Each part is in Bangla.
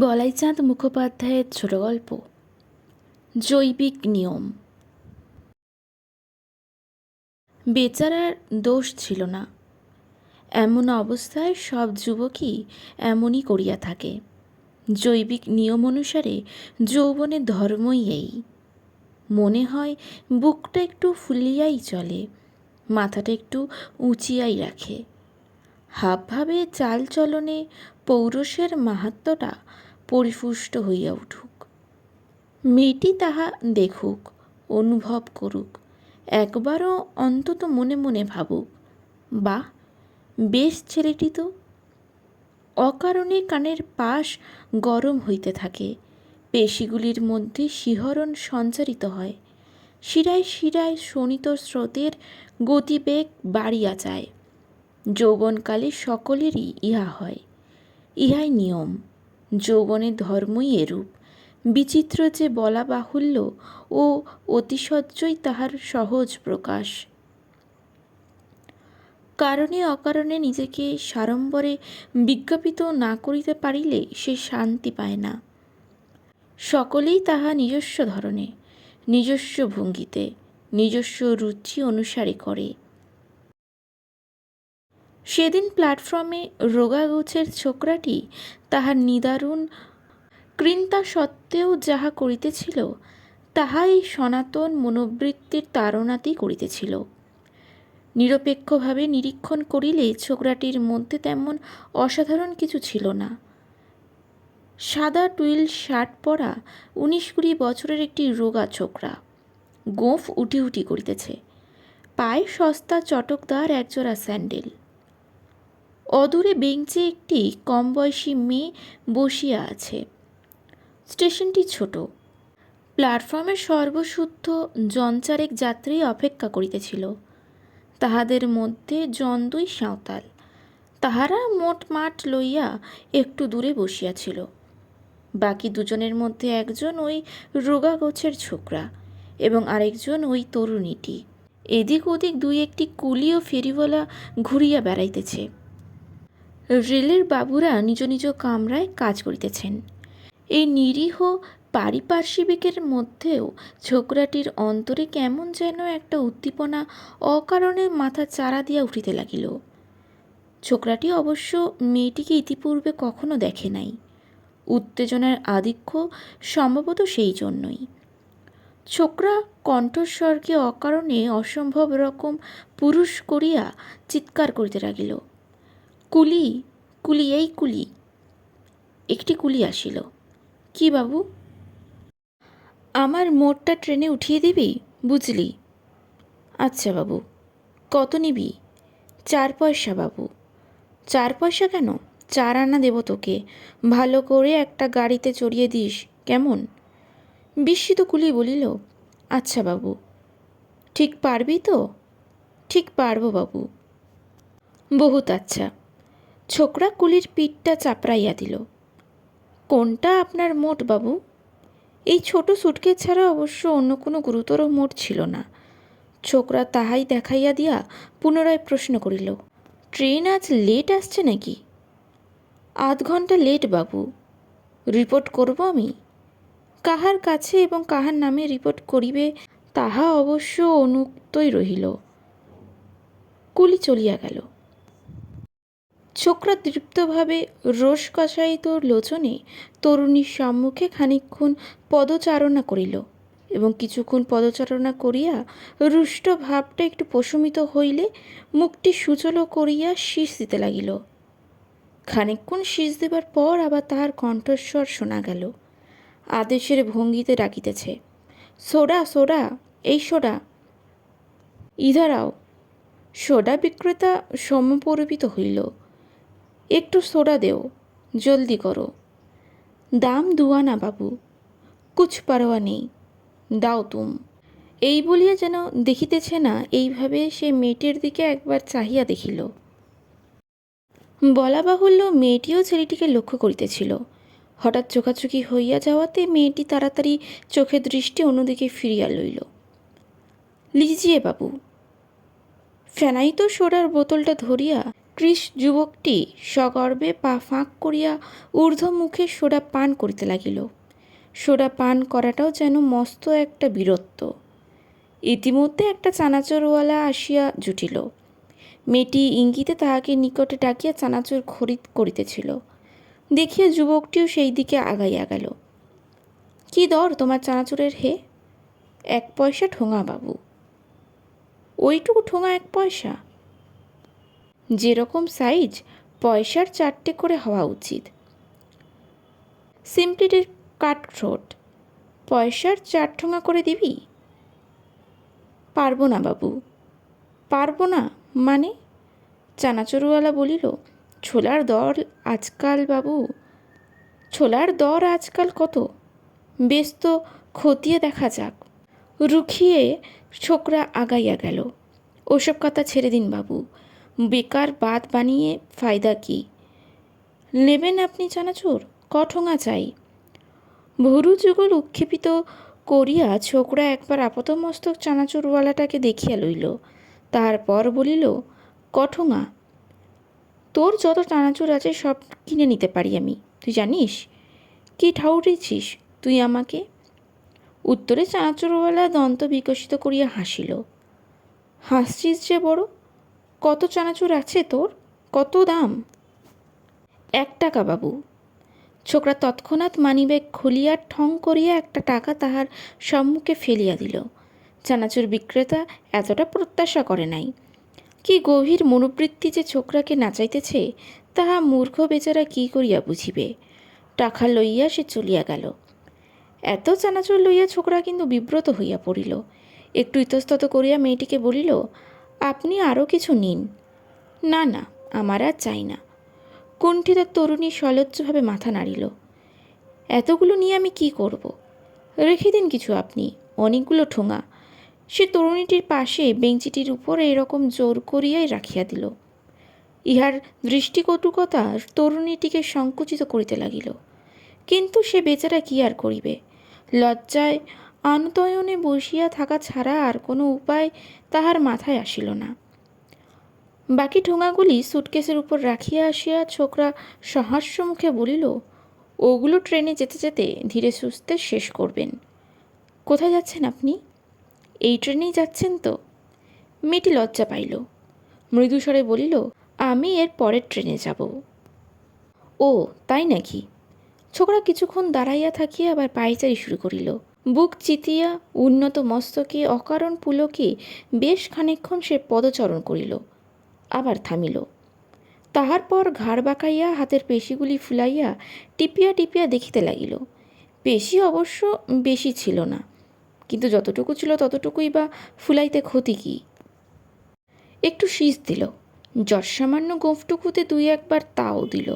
বলাইচাঁদ মুখোপাধ্যায়ের ছোট গল্প, জৈবিক নিয়ম। বেচারার দোষ ছিল না। এমন অবস্থায় সব যুবকই এমনই করিয়া থাকে। জৈবিক নিয়ম অনুসারে যৌবনের ধর্মই এই। মনে হয় বুকটা একটু ফুলিয়াই চলে, মাথাটা একটু উঁচিয়াই রাখে। হাবভাবে চালচলনে পৌরুষের মাহাত্ম্যটা পরিপুষ্ট হইয়া উঠুক। মেয়েটি তাহা দেখুক, অনুভব করুক, একবারও অন্তত মনে মনে ভাবুক বা বেশ ছেলেটি তো। অকারণে কানের পাশ গরম হইতে থাকে, পেশিগুলির মধ্যে শিহরণ সঞ্চারিত হয়, শিরায় শিরায় শোণিত স্রোতের গতিবেগ বাড়িয়া যায়, যৌবনকালে সকলেরই ইহা হয়, ইহাই নিয়ম। যৌবনের ধর্মই এরূপ। বিচিত্র যে বলা বাহুল্য ও অতিশয্যই তাহার সহজ প্রকাশ। কারণে অকারণে নিজেকে সাড়ম্বরে বিজ্ঞাপিত না করিতে পারিলে সে শান্তি পায় না। সকলেই তাহা নিজস্ব ধরনে নিজস্ব ভঙ্গিতে, নিজস্ব রুচি অনুসারে করে। সেদিন প্ল্যাটফর্মে রোগাগোছের ছোকরাটি তাহার নিদারুণ কৃন্তা সত্ত্বেও যাহা করিতেছিল, তাহা এই সনাতন মনোবৃত্তির তাড়নাতেই করিতেছিল। নিরপেক্ষভাবে নিরীক্ষণ করিলে ছোকরাটির মধ্যে তেমন অসাধারণ কিছু ছিল না। সাদা টুইল শার্ট পরা উনিশ কুড়ি বছরের একটি রোগা ছোকরা গোঁফ উঠি উঠি করিতেছে। পায়ে সস্তা চটকদার একজোড়া স্যান্ডেল। অদূরে বেঞ্চে একটি কম বয়সী মেয়ে বসিয়া আছে। স্টেশনটি ছোট। প্ল্যাটফর্মে সর্বশুদ্ধ জনচারেক যাত্রী অপেক্ষা করিতেছিল। তাহাদের মধ্যে জন দুই সাঁওতাল। তাহারা মোট মাঠ লইয়া একটু দূরে বসিয়াছিল। বাকি দুজনের মধ্যে একজন ওই রোগা গোছের ছোকরা এবং আরেকজন ওই তরুণীটি। এদিক ওদিক দুই একটি কুলি ও ফেরিওয়ালা ঘুরিয়া বেড়াইতেছে। রেলের বাবুরা নিজ নিজ কামরায় কাজ করিতেছেন। এই নিরীহ পারিপার্শ্বিকের মধ্যেও ছোকরাটির অন্তরে কেমন যেন একটা উদ্দীপনা অকারণে মাথা চারা দিয়া উঠিতে লাগিল। ছোকরাটি অবশ্য মেয়েটিকে ইতিপূর্বে কখনো দেখে নাই। উত্তেজনার আধিক্য সম্ভবত সেই জন্যই। ছোকরা কণ্ঠস্বরকে অকারণে অসম্ভব রকম পুরুষ করিয়া চিৎকার করিতে লাগিল। কুলি কুলি, এই কুলি। একটি কুলি আসিল। কি বাবু? আমার মোড়টা ট্রেনে উঠিয়ে দিবি? বুঝলি। আচ্ছা বাবু, কত নিবি? চার পয়সা বাবু। চার পয়সা কেন? চার আনা দেবো তোকে। ভালো করে একটা গাড়িতে চড়িয়ে দিস, কেমন? বিস্মিত কুলি বলিল আচ্ছা বাবু। ঠিক পারবি তো? ঠিক পারব বাবু। বহুত আচ্ছা। ছোকরা কুলির পিঠটা চাপড়াইয়া দিল। কোনটা আপনার মোট, বাবু? এই ছোট সুটকেস ছাড়া অবশ্য অন্য কোনো গুরুতর মোট ছিল না। ছোকরা তাহাই দেখাইয়া দিয়া পুনরায় প্রশ্ন করিল, ট্রেন আজ লেট আসছে নাকি? আধ ঘণ্টা লেট, বাবু। রিপোর্ট করব আমি? কাহার কাছে এবং কাহার নামে রিপোর্ট করিবে তাহা অবশ্য অনুক্তই রহিল। কুলি চলিয়া গেল। তৃপ্তভাবে রোষ কষায়িত লোচনে তরুণীর সম্মুখে খানিক্ষণ পদচারণা করিল এবং কিছুক্ষণ পদচারণা করিয়া রুষ্ট ভাবটা একটু প্রশমিত হইলে মুখটি সুচল করিয়া শীষ দিতে লাগিল। খানিকক্ষণ শীষ দেবার পর আবার তাহার কণ্ঠস্বর শোনা গেল। আদেশের ভঙ্গিতে ডাকিতেছে, সোডা সোডা, এই সোডা। ইধারাও সোডা বিক্রেতা সমপরিপিত হইল। একটু সোডা দেও, জলদি করো। দাম দুয়ানা বাবু, কুছ পারোয়া নেই, দাও তুম। এই বলিয়া যেন দেখিতেছে না, এইভাবে সে মেয়েটির দিকে একবার চাহিয়া দেখিল। বলা বাহুল্য মেয়েটিও ছেলেটিকে লক্ষ্য করিতেছিল। হঠাৎ চোখাচোখি হইয়া যাওয়াতে মেয়েটি তাড়াতাড়ি চোখের দৃষ্টি অন্যদিকে ফিরিয়া লইল। লিজিয়ে বাবু, ফেনাইতো সোডার বোতলটা ধরিয়া কৃষ যুবকটি সগর্বে পা ফাঁক করিয়া ঊর্ধ্বমুখে সোডা পান করিতে লাগিল। সোডা পান করাটাও যেন মস্ত একটা বীরত্ব। ইতিমধ্যে একটা চানাচরওয়ালা আসিয়া জুটিল। মেয়েটি ইঙ্গিতে তাহাকে নিকটে ডাকিয়া চানাচুর খরিদ করিতেছিল। দেখিয়া যুবকটিও সেই দিকে আগাইয়া গেল। কি দর তোমার চানাচুরের হে? এক পয়সা ঠোঙা বাবু। ওইটুকু ঠোঙা এক পয়সা? যেরকম সাইজ, পয়সার চারটে করে হওয়া উচিত। সিম্পলিটির থ্রোট পয়সার চার ঠোঙা করে দিবি? পারব না বাবু। পারব না মানে? চানাচুরওয়ালা বলিল, ছোলার দর আজকাল বাবু, ছোলার দর আজকাল কত? বেশ তো খতিয়ে দেখা যাক। রুখিয়ে ছোকরা আগাইয়া গেল। ওসব কথা ছেড়ে দিন বাবু। বেকার বাদ বানিয়ে ফায়দা কি? নেবেন আপনি চানাচুর, কঠোঙা চাই। ভুরু যুগল উৎক্ষেপিত করিয়া ছোকরা একবার আপাতমস্তক চানাচুরওয়ালাটাকে দেখিয়া লইল। তারপর বলিল, কঠোঙা, তোর যত চানাচুর আছে সব কিনে নিতে পারি আমি। তুই জানিস? কি ঠাউরেছিস তুই আমাকে? উত্তরে চানাচুরওয়ালা দন্ত বিকশিত করিয়া হাসিল। হাসছিস যে বড়? কত চানাচুর আছে তোর? কত দাম? এক টাকা বাবু। ছোকরা তৎক্ষণাৎ মানিব্যাগ খুলিয়া ঠং করিয়া একটা টাকা তাহার সম্মুখে ফেলিয়া দিল। চানাচুর বিক্রেতা এতটা প্রত্যাশা করে নাই। কি গভীর মনোবৃত্তি যে ছোকরাকে নাচাইতেছে, তাহা মূর্খ বেচারা কি করিয়া বুঝিবে? টাকা লইয়া সে চলিয়া গেল। এত চানাচুর লইয়া ছোকরা কিন্তু বিব্রত হইয়া পড়িল। একটু ইতস্তত করিয়া মেয়েটিকে বলিল আপনি আরও কিছু নিন। না না, আমার আর চাই না। কুণ্ঠিত তরুণী সলজ্জভাবে মাথা নাড়িল। এতগুলো নিয়ে আমি কি করব। রেখে দিন কিছু আপনি, অনেকগুলো ঠোঙা। সে তরুণীটির পাশে বেঞ্চিটির উপর এরকম জোর করিয়াই রাখিয়া দিল। ইহার দৃষ্টিকটুকতা তরুণীটিকে সংকুচিত করিতে লাগিল। কিন্তু সে বেচারা কি আর করিবে? লজ্জায় আনতয়নে বসিয়া থাকা ছাড়া আর কোনো উপায় তাহার মাথায় আসিল না। বাকি ঠোঙাগুলি সুটকেসের উপর রাখিয়া আসিয়া ছোকরা সহাস্য মুখে বলিল, ওগুলো ট্রেনে যেতে যেতে ধীরে সুস্থে শেষ করবেন। কোথায় যাচ্ছেন আপনি? এই ট্রেনেই যাচ্ছেন তো? মেয়েটি লজ্জা পাইল। মৃদুস্বরে বলিল, আমি এর পরের ট্রেনে যাব। ও, তাই নাকি? ছোকরা কিছুক্ষণ দাঁড়াইয়া থাকিয়া আবার পায়চারি শুরু করিল। বুক চিতিয়া উন্নত মস্তকে অকারণ পুলকে বেশ খানিকক্ষণ সে পদচরণ করিল, আবার থামিল। তাহার পর ঘাড় বাঁকাইয়া হাতের পেশিগুলি ফুলাইয়া টিপিয়া টিপিয়া দেখিতে লাগিল। পেশি অবশ্য বেশি ছিল না, কিন্তু যতটুকু ছিল ততটুকুই বা ফুলাইতে ক্ষতি কী? একটু শীষ দিল, যৎসামান্য গোঁফটুকুতে দুই একবার তাও দিল।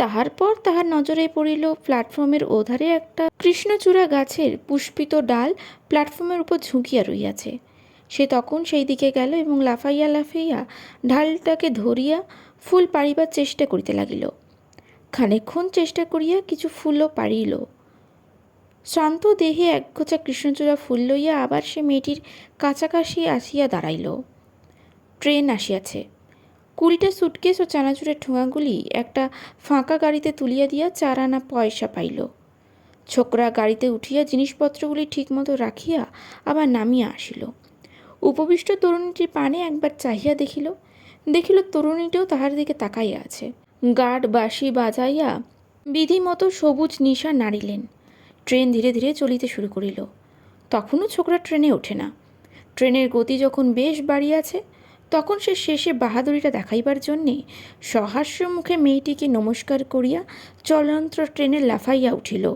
তাহার পর তাহার নজরে পড়িল প্ল্যাটফর্মের ওধারে একটা কৃষ্ণচূড়া গাছের পুষ্পিত ডাল প্ল্যাটফর্মের উপর ঝুঁকিয়া রইয়াছে সে তখন সেই দিকে গেল এবং লাফাইয়া লাফাইয়া ঢালটাকে ধরিয়া ফুল পাড়িবার চেষ্টা করিতে লাগিল। খানিকক্ষণ চেষ্টা করিয়া কিছু ফুলও পারিল শ্রান্ত দেহে একগোছা কৃষ্ণচূড়া ফুল লইয়া আবার সে মেয়েটির কাছাকাছি আসিয়া দাঁড়াইল। ট্রেন আসিয়াছে। কুড়িটা সুটকেস ও চানাচুরের ঠোঙাগুলি একটা ফাঁকা গাড়িতে তুলিয়া দিয়া চার আনা পয়সা পাইল। ছোকরা গাড়িতে উঠিয়া জিনিসপত্রগুলি ঠিকমতো রাখিয়া আবার নামিয়া আসিল। উপবিষ্ট তরুণীটির পানে একবার চাহিয়া দেখিল দেখিল তরুণীটিও তাহার দিকে তাকাইয়া আছে। গার্ড বাঁশি বাজাইয়া বিধিমতো সবুজ নিশা নাড়িলেন। ট্রেন ধীরে ধীরে চলিতে শুরু করিল। তখনও ছোকরা ট্রেনে ওঠে না। ট্রেনের গতি যখন বেশ বাড়িয়াছে তখন সে শেষে বাহাদুরিটা দেখাইবার জন্যে সহাস্য মুখে মেয়েটিকে নমস্কার করিয়া চলন্ত ট্রেনে লাফাইয়া উঠিল।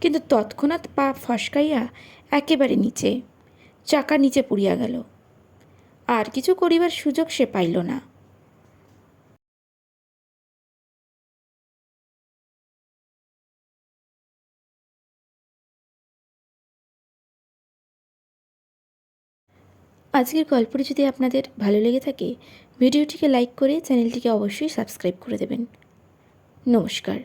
কিন্তু তৎক্ষণাৎ পা ফসকাইয়া একেবারে নিচে, চাকা নিচে পড়িয়া গেল। আর কিছু করিবার সুযোগ সে পাইল না। আজকের গল্পটি যদি আপনাদের ভালো লেগে থাকে, ভিডিওটিকে লাইক করে চ্যানেলটিকে অবশ্যই সাবস্ক্রাইব করে দেবেন। নমস্কার।